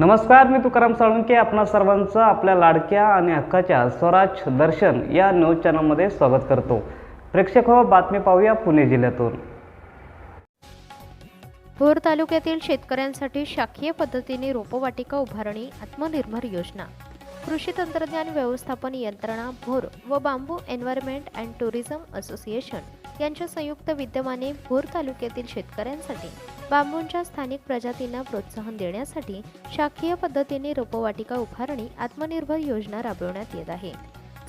नमस्कार मी तुकाराम साळुंके आपणा सर्वांचं आपल्या लाडक्या आणि हक्काच्या स्वराज दर्शन या न्यूज चॅनलमध्ये स्वागत करतो. प्रेक्षक हो बातमी पाहूया पुणे जिल्ह्यातून. भोर तालुक्यातील शेतकऱ्यांसाठी शाखीय पद्धतीने रोपवाटिका उभारणी आत्मनिर्भर योजना. कृषी तंत्रज्ञान व्यवस्थापन यंत्रणा भोर व bamboo environment and tourism association यांच्या संयुक्त विद्यमाने भोर तालुक्यातील शेतकऱ्यांसाठी बांबूंच्या स्थानिक प्रजातींना प्रोत्साहन देण्यासाठी शाखीय पद्धतीने रोपवाटिका उभारणी आत्मनिर्भर योजना राबवण्यात येत आहे.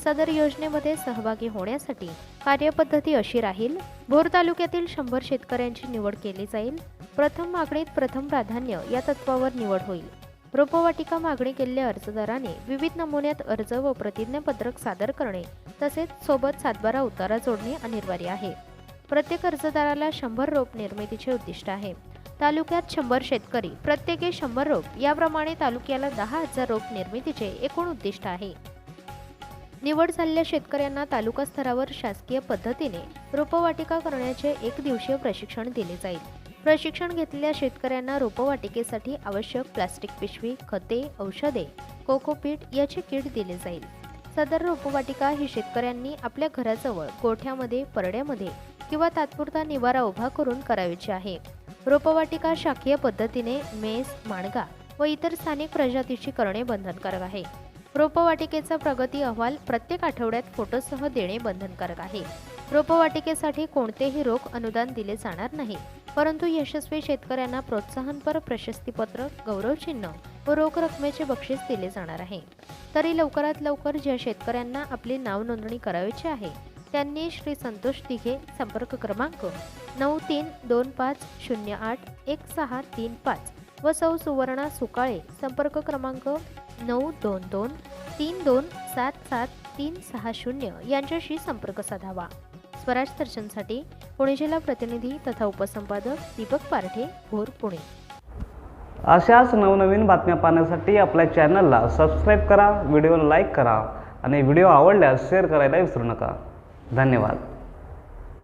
सदर योजनेमध्ये सहभागी होण्यासाठी कार्यपद्धती अशी राहील भोर तालुक्यातील शंभर शेतकऱ्यांची निवड केली जाईल प्रथम मागणीत प्रथम प्राधान्य या तत्वावर निवड होईल. रोपवाटिका मागणी केलेल्या अर्जदाराने विविध नमुन्यात अर्ज व प्रतिज्ञापत्रक सादर करणे तसेच सोबत सातबारा उतारा जोडणे अनिवार्य आहे. प्रत्येक अर्जदाराला शंभर रोप निर्मितीचे उद्दिष्ट आहे. तालुक्यात शंभर शेतकरी प्रत्येकी शंभर रोप याप्रमाणे तालुक्याला दहा हजार रोप निर्मितीचे एकूण उद्दिष्ट आहे. निवड झालेल्या शेतकऱ्यांना तालुका स्तरावर शासकीय पद्धतीने रोपवाटिका करण्याचे एक दिवसीय प्रशिक्षण दिले जाईल. प्रशिक्षण घेतलेल्या शेतकऱ्यांना रोपवाटिकेसाठी आवश्यक प्लास्टिक पिशवी खते औषधे कोकोपीट याचे किट दिले जाईल. सदर रोपवाटिका ही शेतकऱ्यांनी आपल्या घराजवळ गोठ्यामध्ये परड्यामध्ये किंवा तात्पुरता निवारा उभा करून करायची आहे. रोपवाटिका शाखीय पद्धतीने मेस माणगा व इतर स्थानिक प्रजातीची करणे बंधनकारक आहे. रोपवाटिकेचा प्रगती अहवाल प्रत्येक आठवड्यात फोटोसह देणे बंधनकारक आहे. रोपवाटिकेसाठी कोणतेही रोख अनुदान दिले जाणार नाही परंतु यशस्वी शेतकऱ्यांना प्रोत्साहनपर प्रशस्तीपत्र गौरवचिन्ह व रोख रकमेचे बक्षीस दिले जाणार आहे. तरी लवकरात लवकर ज्या शेतकऱ्यांना आपली नाव नोंदणी करायची आहे त्यांनी श्री संतोष दिघे संपर्क क्रमांक नऊ तीन दोन पाच शून्य आठ एक सहा तीन पाच व सौ सुवर्णा सुकाळे संपर्क क्रमांक नऊ दोन दोन तीन दोन सात सात तीन सहा शून्य यांच्याशी संपर्क साधावा. स्वराज दर्शनसाठी पुणे जिल्हा प्रतिनिधी तथा उपसंपादक दीपक पारठे भोर पुणे. अशाच नवनवीन बातम्या पाहण्यासाठी आपल्या चॅनलला सबस्क्राईब करा व्हिडिओला लाईक करा आणि व्हिडिओ आवडल्यास शेअर करायला विसरू नका. धन्यवाद.